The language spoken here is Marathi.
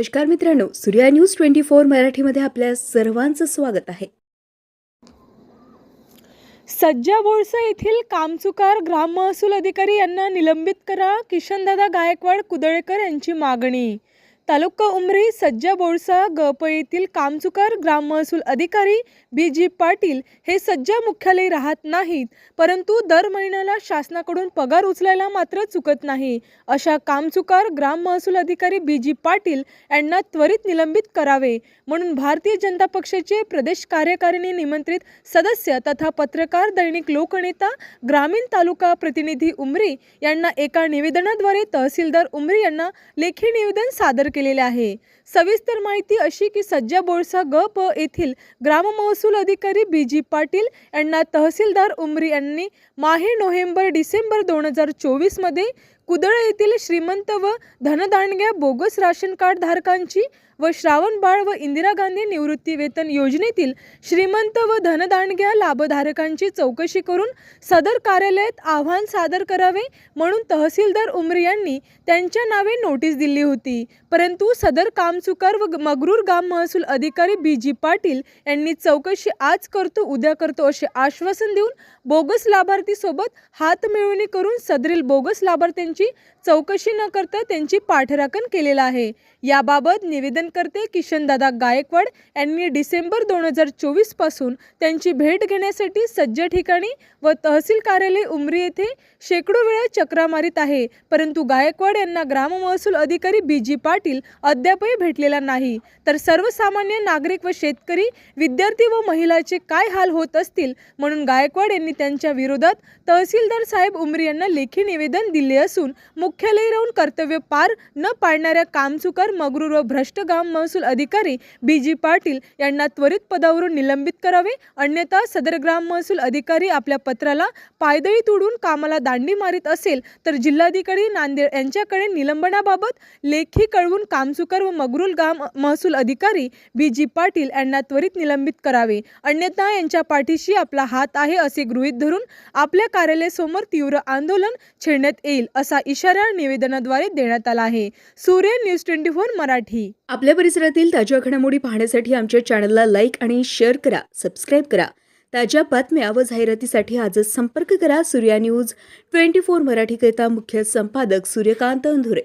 नमस्कार मित्रांनो सूर्या न्यूज ट्वेंटी फोर मराठीमध्ये आपल्या सर्वांचं स्वागत आहे. सज्जा बोळसा येथील कामचुकार ग्राम महसूल अधिकारी यांना निलंबित करा किशनदादा गायकवाड कुदळेकर यांची मागणी. तालुका उमरी सज्जा बोळसा गप येथील कामचुकार ग्राम महसूल अधिकारी बी जी पाटील हे सज्जा मुख्यालय राहत नाहीत परंतु दर महिन्याला शासनाकडून पगार उचलायला मात्र चुकत नाही. अशा कामचुकार ग्राम महसूल अधिकारी बी जी पाटील यांना त्वरित निलंबित करावे. म्हणून भारतीय जनता पक्षाचे प्रदेश कार्यकारिणी निमंत्रित सदस्य तथा पत्रकार दैनिक लोकनेता ग्रामीण तालुका प्रतिनिधी उमरी यांना एका निवेदनाद्वारे तहसीलदार उमरी यांना लेखी निवेदन सादर केले. केलेले आहे. सविस्तर माहिती अशी की सज्जा बोळसा ग प येथील ग्राम महसूल अधिकारी बी जी पाटील यांना तहसीलदार उमरी यांनी माहे नोव्हेंबर डिसेंबर दोन हजार चोवीसमध्ये कुदळ येथील श्रीमंत व धनदांडग्या बोगस राशन कार्ड धारकांची व श्रावण बाळ व इंदिरा गांधी निवृत्ती वेतन योजनेतील श्रीमंत व धनदांडग्या लाभधारकांची चौकशी करून सदर कार्यालयात आव्हान सादर करावे म्हणून तहसीलदार उमरे यांनी त्यांच्या नावे नोटीस दिली होती. परंतु सदर कामचुकार व मगरूर गाम महसूल अधिकारी बी जी पाटील यांनी चौकशी आज करतो उद्या करतो असे आश्वासन देऊन बोगस लाभार्थीसोबत हात मिळवणी करून सदरील बोगस लाभार्थ्यांची चौकशी न करता त्यांची पाठराखण केलेला आहे. याबाबत निवेदनकर्ते किशनदादा गायकवाड यांनी डिसेंबर दोन हजार चोवीसपासून त्यांची भेट घेण्यासाठी सज्ज ठिकाणी व तहसील कार्यालय उमरी येथे शेकडो वेळा चक्रा मारित आहे. परंतु गायकवाड यांना ग्राम महसूल अधिकारी बी जी पाटील अद्यापही भेटलेला नाही. तर सर्वसामान्य नागरिक व शेतकरी विद्यार्थी व महिलाचे काय हाल होत असतील? म्हणून गायकवाड यांनी त्यांच्या विरोधात तहसीलदार साहेब उमरी यांना लेखी निवेदन दिले असून मुख्यालयी राहून कर्तव्य पार न पाडणाऱ्या कामचुकार मगरूर व भ्रष्ट ग्राम महसूल अधिकारी बी जी पाटील यांना त्वरित पदावरून निलंबित करावे. अन्यथा सदर ग्राम महसूल अधिकारी आपल्या पत्राला पायदळी तोडून कामाला दांडी मारित असेल तर जिल्हाधिकारी नांदेड यांच्याकडे निलंबनाबाबत लेखी कळवून कामचुकार व मगरूल ग्राम महसूल अधिकारी बी जी पाटील यांना त्वरित निलंबित करावे. अन्यथा यांच्या पाठीशी आपला हात आहे असे गृहीत धरून आपल्या कार्यालयासमोर तीव्र आंदोलन छेडण्यात येईल असा इशारा निवेदनाद्वारे देण्यात आला आहे. सूर्य न्यूज ट्वेंटी फोर मराठी. आपल्या परिसरातील ताज्या घडामोडी पाहण्यासाठी आमच्या चॅनलला लाईक आणि शेअर करा सबस्क्राईब करा. ताज्या बातम्या व जाहिरातीसाठी आजच संपर्क करा सूर्या न्यूज ट्वेंटी फोर मराठीकरिता मुख्य संपादक सूर्यकांत अंधुरे.